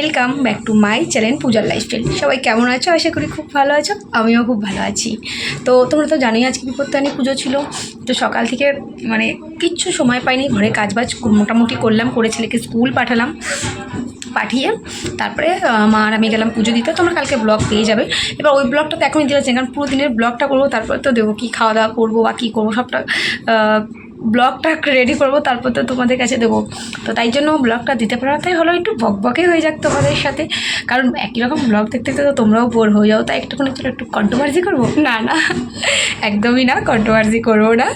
Welcome back to my channel পূজার lifestyle সবাই কেমন আছো? আশা করি খুব ভালো আছো। আমিও খুব ভালো আছি। তো তোমরা তো জানোই আজকে বিপত্তানি পুজো ছিল। তো সকাল থেকে মানে কিচ্ছু সময় পাইনি। ঘরে কাজবাজ মোটামুটি করলাম, করে ছেলেকে স্কুল পাঠালাম, পাঠিয়ে তারপরে মা আর আমি গেলাম পুজো দিতে। তোমরা কালকে ব্লগ পেয়ে যাবে। এবার ওই ব্লগটা তো এখনই দিয়েছে কারণ পুরো দিনের ব্লগটা করব, তারপরে তো দেবো কী খাওয়া দাওয়া করব বা কী করব, সবটা ব্লগটা রেডি করব, তারপর তো তোমাদের কাছে দেবো। তো তাই জন্য ব্লগটা দিতে পারাটাই হলো একটু বকবকে হয়ে যাক তোমাদের সাথে। কারণ একই রকম ব্লগ দেখতে দেখতে তো তোমরাও বোর হয়ে যাও, তাই একটুখানি চলো একটু কন্ট্রোভার্সি করব? না না, একদমই না কন্ট্রোভার্সি করব না।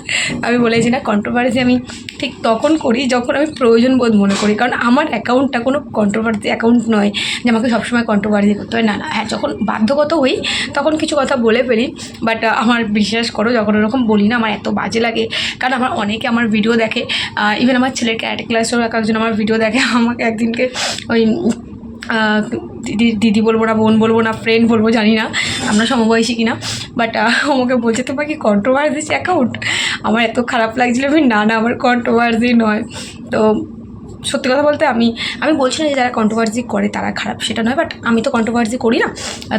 আমি বলেছি না কন্ট্রোভার্সি আমি ঠিক তখন করি যখন আমি প্রয়োজন বোধ মনে করি। কারণ আমার অ্যাকাউন্টটা কোনো কন্ট্রোভার্সি অ্যাকাউন্ট নয় যে আমাকে সবসময় কন্ট্রোভার্সি করতে হয়। না না হ্যাঁ যখন বাধ্যগত হই তখন কিছু কথা বলে ফেলি। বাট আমার বিশ্বাস করো যখন ওরকম বলি না, আমার এত বাজে লাগে। কারণ আমার অনেকে আমার ভিডিও দেখে ইভেন আমার ছেলের ক্যারেক্টার ক্লাসেরও এক একজন আমার ভিডিও দেখে, আমাকে একদিনকে ওই দিদি বলব না, বোন বলব না ফ্রেন্ড বলব, জানি না, আমরা সমবয়সী কিনা বাট আমাকে বলছে, তোমার কি কন্ট্রোভার্সি অ্যাকাউন্ট আমার এত খারাপ লাগছিল, আমি, না না, আমার কন্ট্রোভার্সি নয়। তো সত্যি কথা বলতে আমি আমি বলছি না যে যারা কন্ট্রোভার্সি করে, তারা খারাপ, সেটা নয় বাট আমি তো কন্ট্রোভার্সি করি না।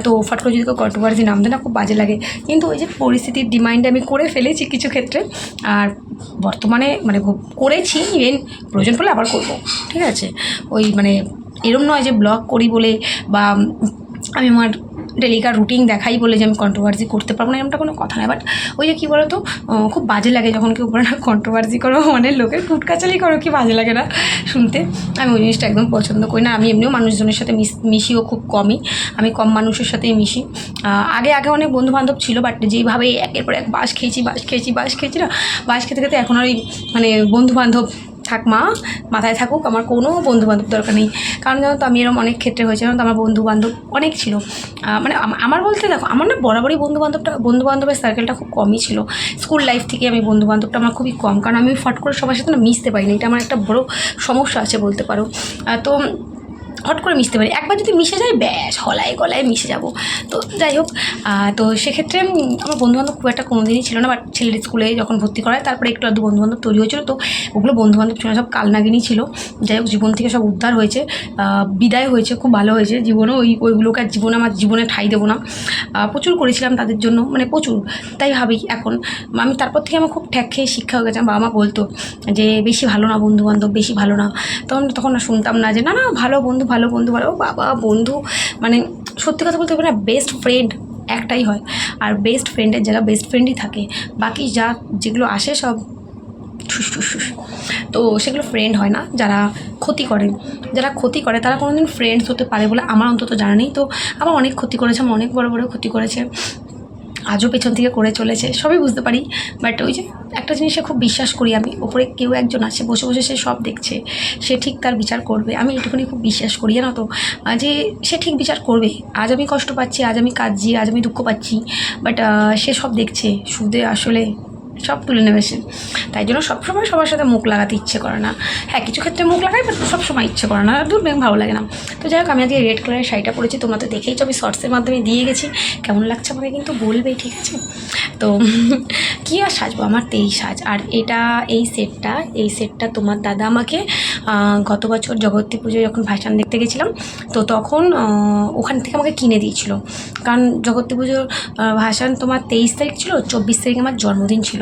তো ফট করে যদি কেউ কন্ট্রোভার্সি নাম দেয় না, খুব বাজে লাগে। কিন্তু ওই যে পরিস্থিতির ডিমান্ডে আমি করে ফেলেছি কিছু ক্ষেত্রে, আর বর্তমানে মানে করেছি ইভেন প্রয়োজন পড়লে আবার করব, ঠিক আছে? ওই মানে এরম নয় যে ব্লগ করি বলে বা আমি আমার ডেলিকার রুটিন দেখাই বলে যে আমি কন্ট্রোভার্সি করতে পারব না এরকমটা কোনো কথা নয়। বাট ওই যে কী বলো তো খুব বাজে লাগে যখন কেউ বলে না কন্ট্রোভার্সি করো মানে লোকের কুটকাচালি করো, কি বাজে লাগে না শুনতে। আমি ওই জিনিসটা একদম পছন্দ করি না, আমি এমনিও মানুষজনের সাথে মিশ মিশিও খুব কমই, আমি কম মানুষের সাথেই মিশি। আগে আগে অনেক বন্ধু বান্ধব ছিল বাট যেইভাবে একের পর এক বাস খেয়েছি বাস খেয়েছি বাস খেয়েছি না, বাস খেতে খেতে এখন আর ওই মানে বন্ধু বান্ধব থাক মা, মাথায় থাকুক, আমার কোনো বন্ধু বান্ধব দরকার নেই। কারণ জানো তো, আমি এরকম অনেক ক্ষেত্রে হয়েছে, জানো তো, আমার বন্ধু বান্ধব অনেক ছিল। মানে আমার বলতে দেখো, আমার না বরাবরই বন্ধু বান্ধবটা বন্ধু বান্ধবের সার্কেলটা খুব কমই ছিল। স্কুল লাইফ থেকে আমি বন্ধু বান্ধবটা আমার খুবই কম, কারণ আমি ফট করে সবার সাথে না মিশতে পারি না এটা আমার একটা বড় সমস্যা আছে বলতে পারো। তো হট করে মিশতে পারি। একবার যদি মিশে যায়, ব্যাস হলায় গলায় মিশে যাব। তো যাই হোক তো সেক্ষেত্রে আমার বন্ধুবান্ধব খুব একটা কোনো দিনই ছিল না, বাট ছেলের স্কুলে যখন ভর্তি করায়, তারপরে একটু আধটু বন্ধুবান্ধব তৈরি হয়েছিল। তো ওগুলো বন্ধুবান্ধব ছিল সব কালনাগিনী ছিল। যাই হোক, জীবন থেকে সব উদ্ধার হয়েছে। বিদায় হয়েছে, খুব ভালো হয়েছে। জীবনেও ওই, ওইগুলোকে আর জীবনে আমার জীবনে ঠাই দেবো না। প্রচুর করেছিলাম তাদের জন্য মানে প্রচুর। তাই ভাবি এখন আমি তারপর থেকে আমার খুব ঠ্যাক খেয়ে শিক্ষা হয়ে গেছে। বাবা মা বলতো যে, বেশি ভালো না বন্ধু বান্ধব বেশি ভালো না। তখন তখন শুনতাম না যে, না না, ভালো বন্ধু ভালো বন্ধু ভালো বাবা, বন্ধু মানে সত্যি কথা বলতে পারে না বেস্ট ফ্রেন্ড একটাই হয়। আর বেস্ট ফ্রেন্ডের যারা বেস্ট ফ্রেন্ডই থাকে, বাকি যা যেগুলো আসে সব। তো সেগুলো ফ্রেন্ড হয় না, যারা ক্ষতি করে। যারা ক্ষতি করে, তারা কোনোদিন ফ্রেন্ডস হতে পারে বলে আমার অন্তত জানা নেই। তো আমার অনেক ক্ষতি করেছে, আমার অনেক বড় বড় ক্ষতি করেছে। আজও পেছন থেকে করে চলেছে, সবই বুঝতে পারি। বাট ওই যে একটা জিনিসে খুব বিশ্বাস করি আমি, ওপরে কেউ একজন আছে, বসে বসে সে সব দেখছে, সে ঠিক তার বিচার করবে। আমি এটুকুনি খুব বিশ্বাস করি, জানো তো? যে সে ঠিক বিচার করবে। আজ আমি কষ্ট পাচ্ছি, আজ আমি কাঁদছি, আজ আমি দুঃখ পাচ্ছি বাট সে সব দেখছে। সুদে আসলে সব তুলে নেবে সে। তাই জন্য সবসময় সবার সাথে মুখ লাগাতে ইচ্ছে করে না। হ্যাঁ কিছু ক্ষেত্রে মুখ লাগাই বাট সবসময় ইচ্ছে করে না। দূর বেশ ভালো লাগে না। তো যাই হোক, আমি আজকে রেড কালারের শাড়িটা পরেছি, তোমরা তো দেখেইছো, আমি শর্টসের মাধ্যমে দিয়ে গেছি। কেমন লাগছে আমাকে কিন্তু বলবে, ঠিক আছে? তো কী আর সাজবো? আমার তেই সাজ। আর এটা, এই সেটটা এই সেটটা তোমার দাদা আমাকে গত বছর জগত্রী পুজো যখন ভাসান দেখতে গেছিলাম, তো তখন ওখান থেকে আমাকে কিনে দিয়েছিল। কারণ জগত্রী পুজোর ভাসান তোমার তেইশ তারিখ ছিল, চব্বিশ তারিখ আমার জন্মদিন ছিল।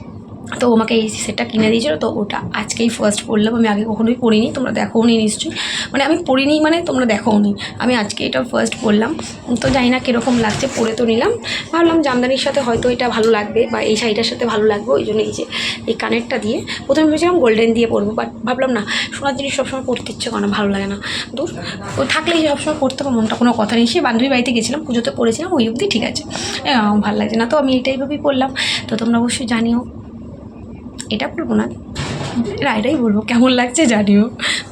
তো আমাকে এই সেটটা কিনে দিয়েছিলো, তো ওটা আজকেই ফার্স্ট পরলাম। আমি আগে কখনোই পরিনি, তোমরা দেখোও নি নিশ্চয়ই। মানে আমি পরিনি মানে তোমরা দেখোও নি। আমি আজকে এটা ফার্স্ট পরলাম। তো জানি না কীরকম লাগছে, পরে তো নিলাম। ভাবলাম জামদানির সাথে হয়তো এটা ভালো লাগবে বা এই শাড়িটার সাথে ভালো লাগবে, ওই জন্য এই যে এই কানেরটা দিয়ে প্রথমে ভেবেছিলাম গোল্ডেন দিয়ে পরবো বাট ভাবলাম না, সোনার জিনিস সবসময় পরতে ইচ্ছে করে না, ভালো লাগে না। দূর, ও থাকলেই সবসময় পরতে পারব, মনটা কোনো কথা নেই। সে বান্ধবী বাড়িতে গেছিলাম, পুজোতে পড়েছিলাম, ওই অবধি ঠিক আছে। ভালো লাগছে না। তো আমি এটাই ভাবেই পড়লাম তো তোমরা অবশ্যই জানিও। এটা বলব না। এরা এটাই বলব, কেমন লাগছে জানিও।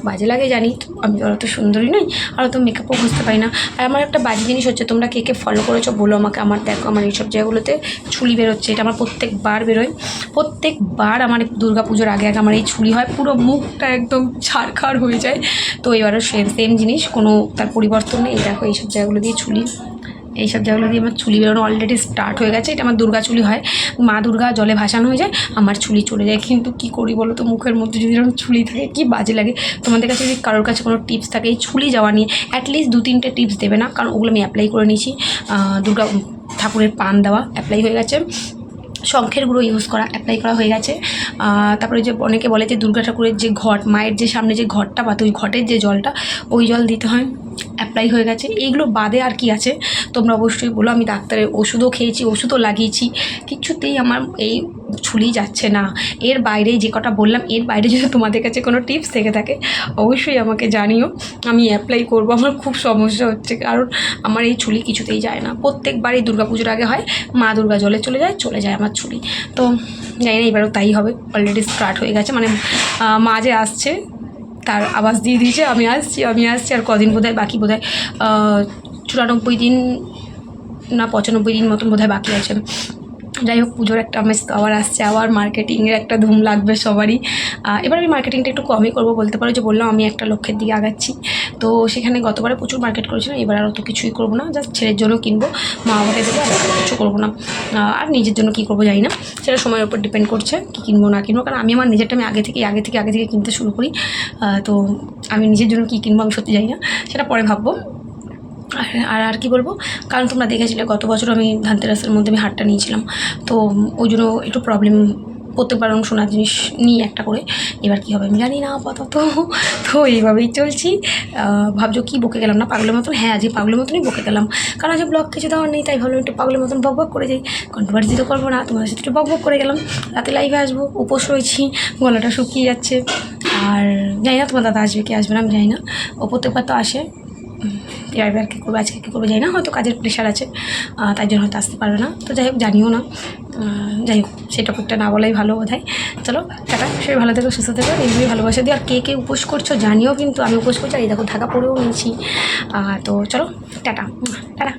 বাজে লাগে জানি তো আমি তো অত সুন্দরী নই, আর অত মেকআপও বুঝতে পারি না। আর আমার একটা বাজে জিনিস হচ্ছে, তোমরা কে কে ফলো করেছ বলো আমাকে, আমার দেখো, আমার এইসব জায়গাগুলোতে ছুলি বেরোচ্ছে, এটা আমার প্রত্যেকবার বেরোয়। প্রত্যেকবার আমার দুর্গা পুজোর আগে আগে আমার এই ছুলি হয়, পুরো মুখটা একদম ছাড়খাড় হয়ে যায়। তো এবারও সেম সেম জিনিস, কোনো তার পরিবর্তন নেই। দেখো এইসব জায়গাগুলো দিয়ে চুলি এইসব জায়গাগুলো দিয়ে আমার চুলি বেরোনো অলরেডি স্টার্ট হয়ে গেছে। এটা আমার দুর্গা চুলি হয়। মা দুর্গা জলে ভাসানো হয়ে যায়, আমার চুলি চলে যায়। কিন্তু কি করি বলো তো, মুখের মধ্যে যদি এরকম চুলি থাকে, কি বাজে লাগে? তোমাদের কাছে যদি কারোর কাছে কোনো টিপস থাকে, এই চুলি যাওয়া নিয়ে অ্যাটলিস্ট দু, তিনটে টিপস দেবে না, কারণ ওগুলো আমি অ্যাপ্লাই করে নিয়েছি। দুর্গা ঠাকুরের পান দেওয়া অ্যাপ্লাই হয়ে গেছে। শঙ্খের গুঁড়ো ইউজ করা অ্যাপ্লাই করা হয়ে গেছে। তারপরে যে অনেকে বলে যে দুর্গা ঠাকুরের যে ঘট, মায়ের যে সামনে যে ঘরটা পাতে ওই ঘটের যে জলটা, ওই জল দিতে হয় অ্যাপ্লাই হয়ে গেছে। এইগুলো বাদে আর কি আছে? তোমরা অবশ্যই বলো, আমি ডাক্তারের ওষুধও খেয়েছি, ওষুধও লাগিয়েছি। কিছুতেই আমার এই ছুলি যাচ্ছে না। এর বাইরে যে কটা বললাম, এর বাইরে যদি তোমাদের কাছে কোনো টিপস থেকে থাকে, অবশ্যই আমাকে জানিও। আমি অ্যাপ্লাই করব, আমার খুব সমস্যা হচ্ছে, কারণ আমার এই ছুলি কিছুতেই যায় না। প্রত্যেকবারই পুজোর আগে হয়, মা দুর্গা জলে চলে যায় চলে যায় আমার ছুলি। তো জানি না, এবারও তাই হবে অলরেডি স্টার্ট হয়ে গেছে। মানে মা যে আসছে, তার আওয়াজ দিয়ে দিয়েছে, আমি আসছি আমি আসছি, আর কদিন বোধহয় বাকি বোধহয় চুরানব্বই দিন না পঁচানব্বই দিন মতন বোধহয় বাকি আছে। যাই হোক, পুজোর একটা আমেজ তো আবার আসছে, আবার মার্কেটিংয়ের একটা ধুম লাগবে সবারই। এবার আমি মার্কেটিংটা একটু কমই করব বলতে পারো, যে বললাম আমি একটা লক্ষ্যের দিকে আগাচ্ছি। তো সেখানে গতবারে প্রচুর মার্কেট করেছিলাম এবার আর অত কিছুই করব না জাস্ট ছেলের জন্য কিনবো, মা বাবাকে দেবো, আর কিছু করব না। আর নিজের জন্য কী করব জানি না, সেটা সময়ের উপর ডিপেন্ড করছে, কী কিনবো না কিনবো, কারণ আমি আমার নিজেরটা আমি আগে থেকে আগে থেকে আগে থেকে কিনতে শুরু করি। তো আমি নিজের জন্য কী কিনবো আমি সত্যি জানি না, সেটা পরে ভাববো। আর আর কি বলব? কারণ তোমরা দেখেছিলে, গত বছর আমি ধানতেরাসের মধ্যে আমি হাটটা নিয়েছিলাম। তো ওই জন্য একটু প্রবলেম প্রত্যেকবার আমি সোনার জিনিস নিই একটা করে। এবার কী হবে আমি জানি না আপাতত। তো এইভাবেই চলছি। ভাবছ কি বকে গেলাম না? পাগলের মতন? হ্যাঁ আজকে পাগলের মতনই বকে গেলাম। কারণ আজকে ব্লগ কিছু দেওয়ার নেই, তাই ভাবলাম একটু পাগলের মতন বক বক করে যাই। কন্ট্রোভার্সি তো করব না, তোমাদের সাথে একটু বক বক করে গেলাম। রাতে লাইভে আসব, উপোস রয়েছি, গলাটা শুকিয়ে যাচ্ছে। আর জানি না তোমার দাদা আসবে কি আসবে না, আমি জানি না। ও প্রত্যেকবার তো আসে। এবার কী করবে, আজকে কী করবে যাই না, হয়তো কাজের প্রেশার আছে তাই জন্য হয়তো আসতে পারবে না। তো যাই হোক, জানিও না যাই হোক, সেই টপিকটা না বলাই ভালো বোধ হয় চলো, টাটা, সবাই ভালো থেকো, সুস্থ থেকো, এইভাবেই ভালোবাসা দিও। আর কে কে উপোস করছ জানিও কিন্তু, আমি উপোস করছি, আর এই দেখো, ঢাকা পড়েও নিয়েছি। তো চলো, টাটা টাটা।